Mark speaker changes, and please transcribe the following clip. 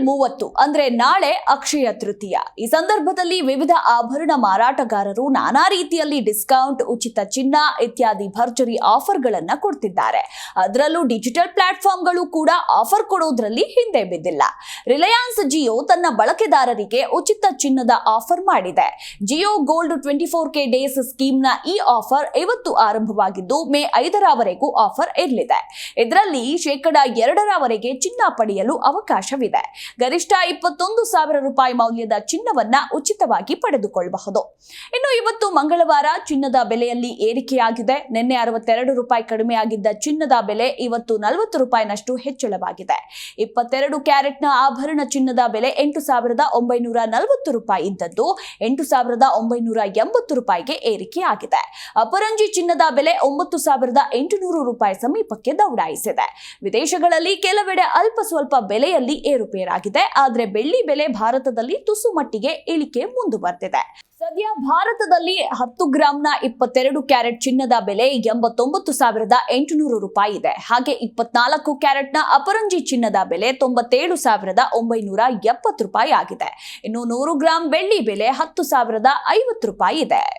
Speaker 1: April ಮೂವತ್ತು, ಅಂದ್ರೆ ನಾಳೆ ಅಕ್ಷಯ ತೃತೀಯ. ಈ ಸಂದರ್ಭದಲ್ಲಿ ವಿವಿಧ ಆಭರಣ ಮಾರಾಟಗಾರರು ನಾನಾ ರೀತಿಯಲ್ಲಿ ಡಿಸ್ಕೌಂಟ್, ಉಚಿತ ಚಿನ್ನ ಇತ್ಯಾದಿ ಭರ್ಜರಿ ಆಫರ್ಗಳನ್ನ ಕೊಡ್ತಿದ್ದಾರೆ. ಅದರಲ್ಲೂ ಡಿಜಿಟಲ್ ಪ್ಲಾಟ್ಫಾರ್ಮ್ಗಳು ಕೂಡ ಆಫರ್ ಕೊಡೋದ್ರಲ್ಲಿ ಹಿಂದೆ ಬಿದ್ದಿಲ್ಲ. ರಿಲಯನ್ಸ್ ಜಿಯೋ ತನ್ನ ಬಳಕೆದಾರರಿಗೆ ಉಚಿತ ಚಿನ್ನದ ಆಫರ್ ಮಾಡಿದೆ. Jio gold twenty four K days ಸ್ಕೀಮ್ನ ಈ ಆಫರ್ ಇವತ್ತು ಆರಂಭವಾಗಿದ್ದು, ಮೇ ಐದರವರೆಗೂ ಆಫರ್ ಇರಲಿದೆ. ಇದರಲ್ಲಿ ಶೇಕಡ ಎರಡರವರೆಗೆ ಚಿನ್ನ ಪಡೆಯಲು ಅವಕಾಶವಿದೆ. ಗರಿಷ್ಠ ಇಪ್ಪತ್ತೊಂದು ಸಾವಿರ ರೂಪಾಯಿ ಮೌಲ್ಯದ ಚಿನ್ನವನ್ನ ಉಚಿತವಾಗಿ ಪಡೆದುಕೊಳ್ಳಬಹುದು. ಇನ್ನು ಇವತ್ತು ಮಂಗಳವಾರ ಚಿನ್ನದ ಬೆಲೆಯಲ್ಲಿ ಏರಿಕೆಯಾಗಿದೆ. ನಿನ್ನೆ ಅರವತ್ತೆರಡು ರೂಪಾಯಿ ಕಡಿಮೆಯಾಗಿದ್ದ ಚಿನ್ನದ ಬೆಲೆ ಇವತ್ತು ನಲವತ್ತು ರೂಪಾಯಿನಷ್ಟು ಹೆಚ್ಚಳವಾಗಿದೆ. ಇಪ್ಪತ್ತೆರಡು ಕ್ಯಾರೆಟ್ನ ಆಭರಣ ಚಿನ್ನದ ಬೆಲೆ ಎಂಟು ಸಾವಿರದ ಒಂಬೈನೂರ ನಲವತ್ತು ರೂಪಾಯಿ ಇದ್ದದ್ದು ಎಂಟು ಸಾವಿರದ ಒಂಬೈನೂರ ಎಂಬತ್ತು ರೂಪಾಯಿಗೆ ಏರಿಕೆಯಾಗಿದೆ. ಅಪರಂಜಿ ಚಿನ್ನದ ಬೆಲೆ ಒಂಬತ್ತು ಸಾವಿರದ ಎಂಟುನೂರು ರೂಪಾಯಿ ಸಮೀಪಕ್ಕೆ ದೌಡಾಯಿಸಿದೆ. ವಿದೇಶಗಳಲ್ಲಿ ಕೆಲವೆಡೆ ಅಲ್ಪ ಸ್ವಲ್ಪ ಬೆಲೆಯಲ್ಲಿ ಏರುಪೇರಾಗಿದೆ. ಆದರೆ ಬೆಳ್ಳಿ ಬೆಲೆ ಭಾರತದಲ್ಲಿ ತುಸು ಮಟ್ಟಿಗೆ ಇಳಿಕೆ ಮುಂದುವರೆದಿದೆ. ಸದ್ಯ ಭಾರತದಲ್ಲಿ ಹತ್ತು ಗ್ರಾಂನ ಇಪ್ಪತ್ತೆರಡು ಕ್ಯಾರೆಟ್ ಚಿನ್ನದ ಬೆಲೆ ಎಂಬತ್ತೊಂಬತ್ತು ಸಾವಿರದ ಎಂಟುನೂರು ರೂಪಾಯಿ ಇದೆ. ಹಾಗೆ ಇಪ್ಪತ್ನಾಲ್ಕು ಕ್ಯಾರೆಟ್ನ ಅಪರಂಜಿ ಚಿನ್ನದ ಬೆಲೆ ತೊಂಬತ್ತೇಳು ಸಾವಿರದ ಒಂಬೈನೂರ ಎಪ್ಪತ್ತು ರೂಪಾಯಿ ಆಗಿದೆ. ಇನ್ನು ನೂರು ಗ್ರಾಂ ಬೆಳ್ಳಿ ಬೆಲೆ ಹತ್ತು ಸಾವಿರದ ಐವತ್ತು ರೂಪಾಯಿ ಇದೆ.